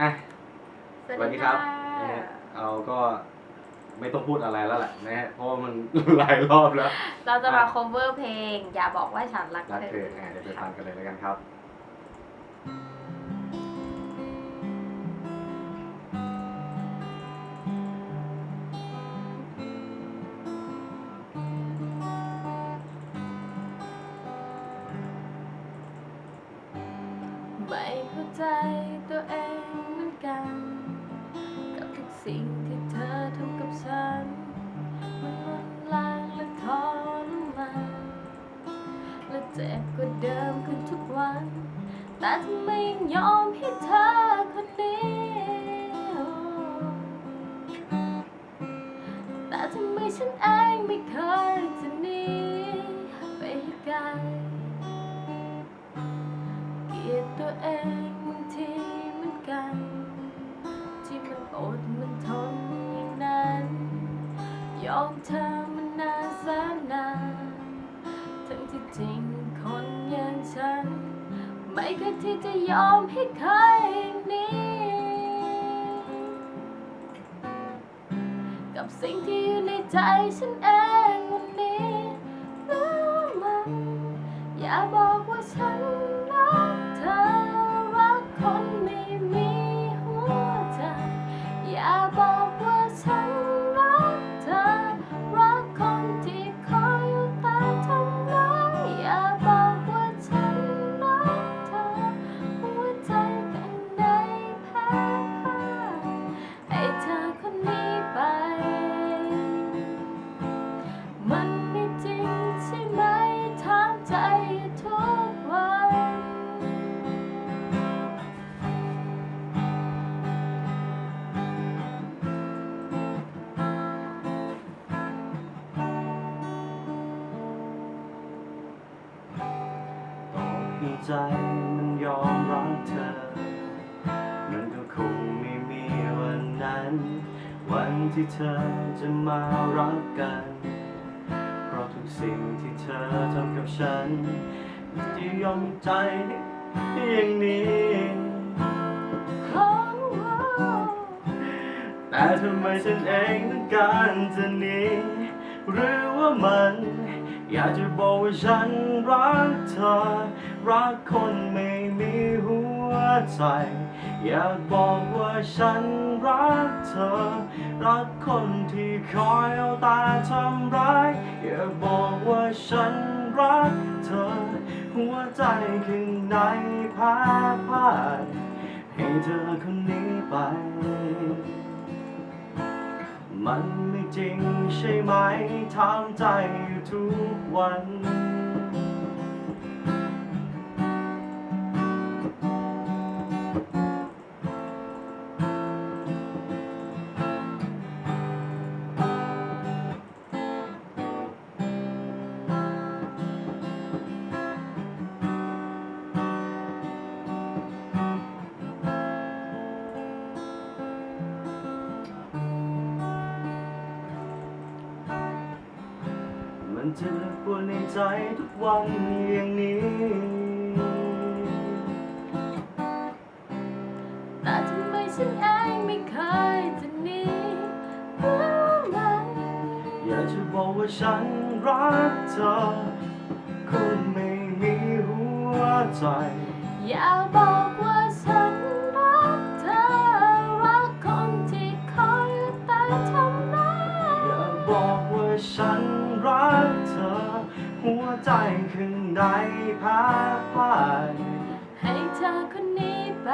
อะ สวัสดีครับ นะฮะเราก็ไม่ต้องพูดอะไรแล้วแหละนะฮะเพราะว่ามัน หลายรอบแล้วเราจะมาอะ cover เพลง อย่าบอกว่าฉันรักรักเธเธอออะเดี๋ยวไปฟังกันเลยแล้วกันครับ ไม่เข้าใจตัวเอง สิ่งที่เธอทำกับฉัน มันรุนแรงและทรมานและเจ็บกว่าเดิมขึ้นทุกวัน แต่ทำไมยังยอมให้เธอคนนี้แต่ทำไมฉันเองไม่เคยจะหนีไปให้ไกลเกลียดตัวเองบางทีเหมือนกัน ที่มันอด อมเธอมันนานแสนนานทั้งที่จริงคนอย่างฉัน ไม่เคยที่จะยอมให้ใครนี้ กับสิ่งที่อยู่ในใจฉันเองวันนี้แล้วมันอย่าบอกว่าฉัน ใจมันยอมรักเธอ มันก็คงไม่มีวันนั้น วันที่เธอจะมารักกัน เพราะทุกสิ่งที่เธอทำกับฉันจะยอมใจอย่างนี้แต่ทำไมฉันเองต้องการจะหนีหรือว่ามัน อยากจะบอกว่าฉันรักเธอ รักคนไม่มีหัวใจ อยากบอกว่าฉันรักเธอ รักคนที่คอยเอาตาทำร้าย อยากบอกว่าฉันรักเธอ หัวใจข้างในพาพายให้เธอคนนี้ไป มันไม่จริงใช่ไหมถามใจอยู่ทุกวัน มันจะปวดในใจทุกวันอย่างนี้ แต่ทำไมฉันเองไม่เคยจะหนีเพราะมันอยากจะบอกว่าฉันรักเธอคนไม่มีหัวใจ อย่าบอกว่าฉันรักเธอ รักคนที่คอยแต่ทำร้ายอย่าบอกว่าฉัน ใจข้างในพาพ่ายให้เธอคนนี้ไป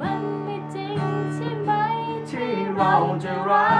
มันไม่จริงใช่ไหมที่เราจะรักกัน